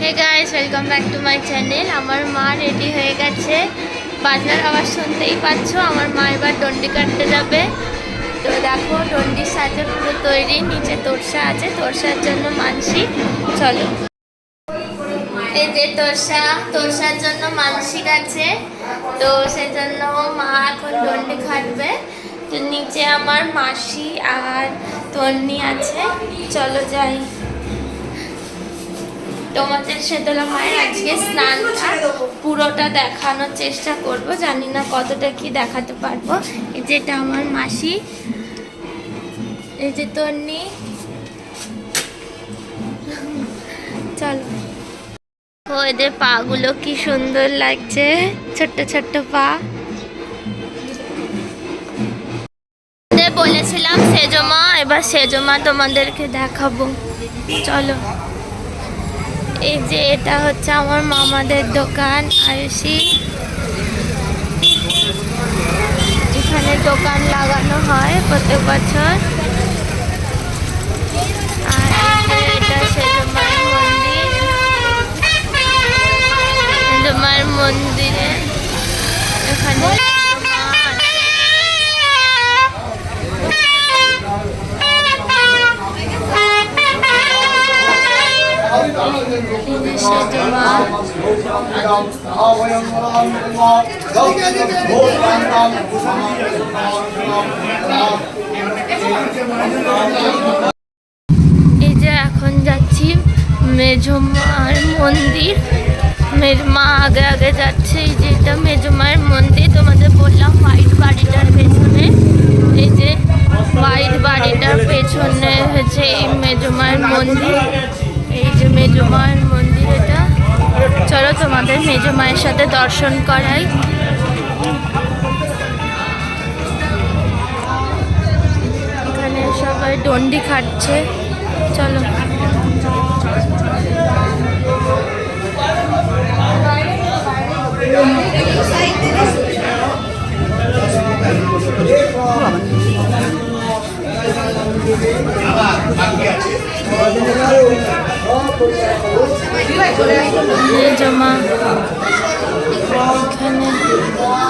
Hey guys welcome back to my channel আমার মা ready হয়ে গেছে। বাজনার আওয়াজ শুনতেই পাচ্ছ, আমার মা এবার ডন্ডি কাটতে যাবে। তো দেখো, ডন্ডির সাথে পুরো তৈরি, নিচে তোরসা আছে। তোরসার জন্য মানসি, চলো। এই যে তোরসা, তোরসার জন্য মানসিক আছে তো সেজন্য মা এখন ডন্ডি খাটবে তো নিচে আমার মাসি আর তন্নি আছে। চলো যাই। তোমাদের সেতলা মায়ের আজকে স্নানটা পুরোটা দেখানোর চেষ্টা করব। জানি না কতটা কি দেখাতে পারব। এই যেটা আমার মাসি, এই যে তন্নি। চলো। এদের পাগুলো কি সুন্দর লাগছে, ছোট্ট ছোট্ট পা। বলেছিলাম সেজমা এবার সেজমা তোমাদেরকে দেখাবো। চলো। এই যে এটা হচ্ছে আমার মামাদের দোকান, আয়ুষি। এখানে দোকান লাগানো হয় প্রত্যেক বছর। মন্দিরে এখানে এই যে এখন যাচ্ছি মেঝমার মন্দির। মা আগে আগে যাচ্ছে, এই যে এটা মেজমার মন্দির। তোমাদের বললাম হোয়াইট বাড়িটার পেছনে। এই যে হোয়াইট বাড়িটার পেছনে হচ্ছে এই মেজমার মন্দির। এই যে মেজমার মন্দির, এটা চলো তোমাদের মেজমায়ের সাথে দর্শন করাই। এখানে সবাই ডন্ডি খাটছে। চলো। এই জমা এখানে এরপরে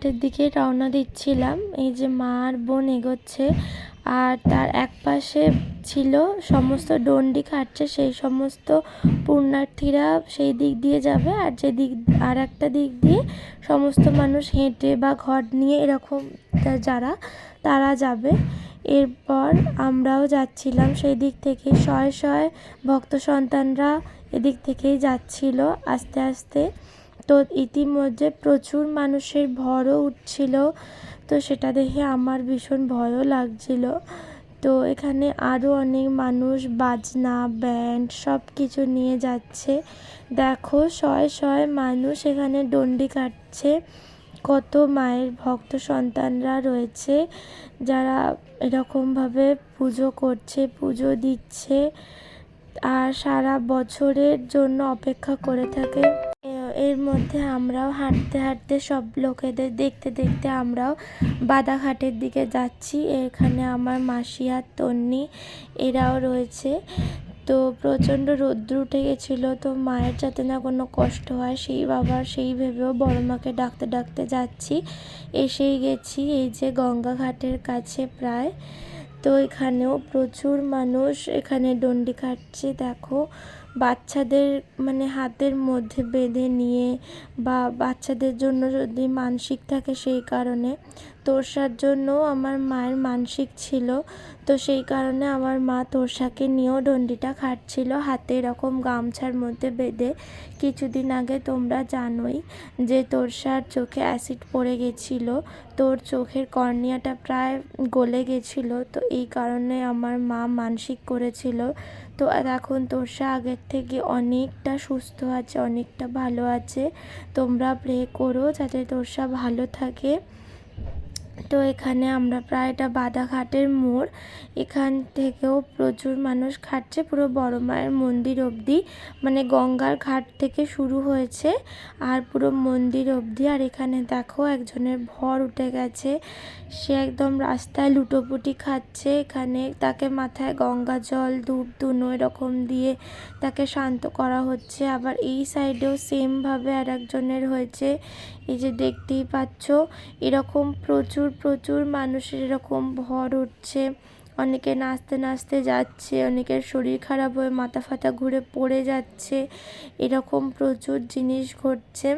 বাদাঘাটের দিকে রওনা দিচ্ছিলাম। এই যে মা আর বোন এগোচ্ছে আর তার এক পাশে ছিল সমস্ত ডন্ডি খাটছে, সেই সমস্ত পুণ্যার্থীরা সেই দিক দিয়ে যাবে আর যে দিক, আর একটা দিক দিয়ে সমস্ত মানুষ হেঁটে বা ঘর নিয়ে এরকম যারা, তারা যাবে। এরপর আমরাও যাচ্ছিলাম সেই দিক থেকে। শয়ে শয়ে ভক্ত সন্তানরা এদিক থেকেই যাচ্ছিল আস্তে আস্তে। তো ইতিমধ্যে প্রচুর মানুষের ভরও উঠছিল। তো সেটা দেখে আমার ভীষণ ভয়ও লাগছিল। তো এখানে আরও অনেক মানুষ বাজনা ব্যান্ড সব কিছু নিয়ে যাচ্ছে। দেখো শয়ে শয়ে মানুষ এখানে ডন্ডি কাটছে। কত মায়ের ভক্ত সন্তানরা রয়েছে যারা এরকমভাবে পুজো করছে, পুজো দিচ্ছে আর সারা বছরের জন্য অপেক্ষা করে থাকে। এর মধ্যে আমরাও হাঁটতে হাঁটতে সব লোকেদের দেখতে দেখতে আমরাও বাদাঘাটের দিকে যাচ্ছি। এখানে আমার মাসি আর তন্নি এরাও রয়েছে। তো প্রচণ্ড রৌদ্র উঠে গেছিল, তো মায়ের যাতে না কোনো কষ্ট হয়, সেই বাবার সেই ভেবেও বড় মাকে ডাকতে ডাকতে যাচ্ছি। এসেই গেছি এই যে গঙ্গা ঘাটের কাছে প্রায়। তো এখানেও প্রচুর মানুষ এখানে ডন্ডি কাটছে দেখো। বাচ্চাদের মানে হাতের মধ্যে বেঁধে নিয়ে বা বাচ্চাদের জন্য যদি মানসিক থাকে সেই কারণে। তোর্সার জন্যও আমার মায়ের মানসিক ছিল, তো সেই কারণে আমার মা তোর্সাকে নিয়েও ডন্ডিটা খাটছিল হাতে এরকম গামছার মধ্যে বেঁধে। কিছুদিন আগে তোমরা জানোই যে তোর্সার চোখে অ্যাসিড পড়ে গেছিল, তোর চোখের কর্নিয়াটা প্রায় গলে গেছিল, তো এই কারণে আমার মা মানসিক করেছিল। তো আর এখন তোর্সা আগের থেকে অনেকটা সুস্থ আছে, অনেকটা ভালো আছে। তোমরা প্রে করো যাতে তোর্সা ভালো থাকে। তো এখানে আমরা প্রায় এটা বাদাঘাটের মোড়। এখান থেকেও প্রচুর মানুষ খাটছে, পুরো বড় মায়ের মন্দির অবধি। মানে গঙ্গার ঘাট থেকে শুরু হয়েছে আর পুরো মন্দির অবধি। আর এখানে দেখো একজনের ভর উঠে গেছে। সে একদম রাস্তায় লুটোপুটি খাচ্ছে। এখানে তাকে মাথায় গঙ্গা জল, ধূপ, ধুনো এরকম দিয়ে তাকে শান্ত করা হচ্ছে। আবার এই সাইডেও সেমভাবে আর একজনের হয়েছে। এই যে দেখতেই পাচ্ছ, এরকম প্রচুর প্রচুর মানুষের এরকম ভর উঠছে। অনেকে নাচতে নাচতে যাচ্ছে, অনেকের শরীর খারাপ হয়ে মাথা ফাতা ঘুরে পড়ে যাচ্ছে। এরকম প্রচুর জিনিস ঘটছে।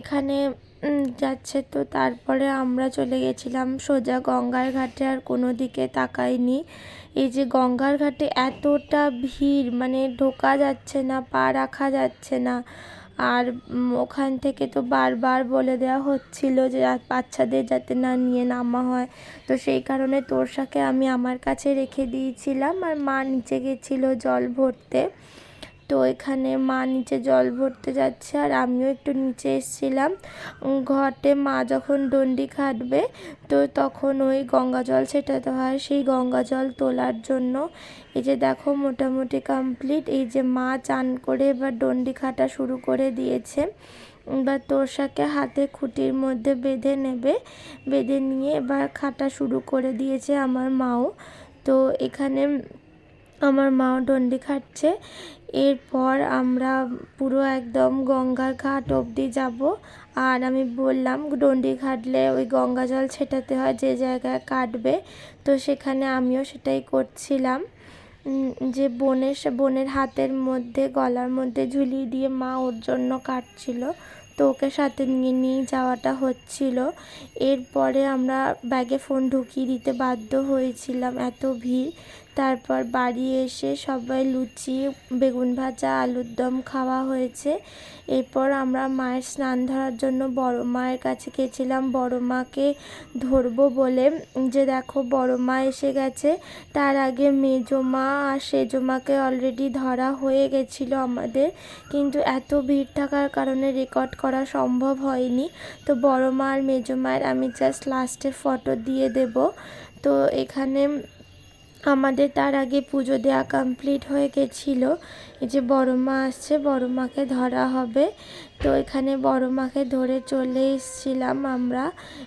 এখানে যাচ্ছে তো তারপরে আমরা চলে গেছিলাম সোজা গঙ্গার ঘাটে আর কোনো দিকে তাকাইনি। এই যে গঙ্গার ঘাটে এতটা ভিড় মানে ঢোকা যাচ্ছে না, পা রাখা যাচ্ছে না। আর ওখান থেকে তো বারবার বলে দেওয়া হচ্ছিল যে বাচ্চাদের যাতে না নিয়ে নামা হয়। তো সেই কারণে তোর তোরসাকে আমি আমার কাছে রেখে দিয়েছিলাম। আর মা নিচে গেছিল জল ভরতে। তো এখানে মা নিচে জল ভরতে যাচ্ছে আর আমিও একটু নিচে এসেছিলাম। ঘটে মা যখন ডন্ডি খাটবে তো তখন ওই গঙ্গা জল ছেটাতে হয়। সেই গঙ্গা জল তোলার জন্য এই যে দেখো মোটামুটি কমপ্লিট এই যে মা চান করে এবার ডন্ডি খাটা শুরু করে দিয়েছে। এবার তোরসাকে হাতে খুঁটির মধ্যে বেঁধে নেবে, বেঁধে নিয়ে এবার খাটা শুরু করে দিয়েছে আমার মাও। তো এখানে আমার মাও ডন্ডি খাটছে এরপর আমরা পুরো একদম গঙ্গার ঘাট অবধি যাব। আর আমি বললাম, ডন্ডি ঘাটলে ওই গঙ্গা জল ছেটাতে হয়, যে জায়গায় কাটবে। তো সেখানে আমিও সেটাই করছিলাম। যে বোনের বোনের হাতের মধ্যে, গলার মধ্যে ঝুলিয়ে দিয়ে মা ওর জন্য কাটছিল। তো ওকে সাথে নিয়ে নিয়ে যাওয়াটা হচ্ছিল। এরপরে আমরা ব্যাগে ফোন ঢুকিয়ে দিতে বাধ্য হয়েছিলাম, এত ভিড়। তারপর বাড়ি এসে সবাই লুচি, বেগুন ভাজা, আলুর দম খাওয়া হয়েছে। এরপর আমরা মায়ের স্নান ধরার জন্য বড় মায়ের কাছে গেছিলাম। বড় মাকে ধরবো বলে, যে দেখো বড় মা এসে গেছে। তার আগে মেজো মা আর সেজো মাকে অলরেডি ধরা হয়ে গেছিল আমাদের। কিন্তু এত ভিড় থাকার কারণে রেকর্ড করা সম্ভব হয়নি। তো বড় মা আর মেজো মায়ের আমি জাস্ট লাস্টে ফটো দিয়ে দেব। তো এখানে আমাদের তার আগে পুজো দেওয়া কমপ্লিট হয়ে গেছিল। এই যে বড় মা আসছে, বড় মাকে ধরা হবে। তো এখানে বড় মাকে ধরে চলে এসেছিলাম আমরা।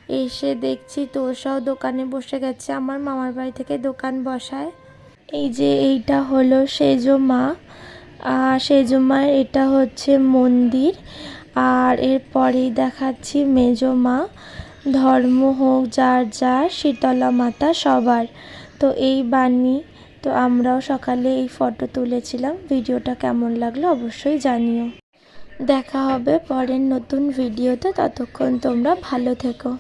এসে দেখছি তোষাও দোকানে বসে গেছে, আমার মামার বাড়ি থেকে দোকান বসায়। এই যে এইটা হলো সেজো মা। আর সেজো মায়ের এটা হচ্ছে মন্দির। আর এরপরেই দেখাচ্ছি মেজো মা। ধর্ম হোক, যার যার, শীতলা মাতা সবার। তো এই বানি তো আমরাও সকালে এই ফটো তুলেছিলাম। ভিডিওটা কেমন লাগল অবশ্যই জানিও। দেখা হবে পরের নতুন ভিডিওতে, ততক্ষণ তোমরা ভালো থেকো।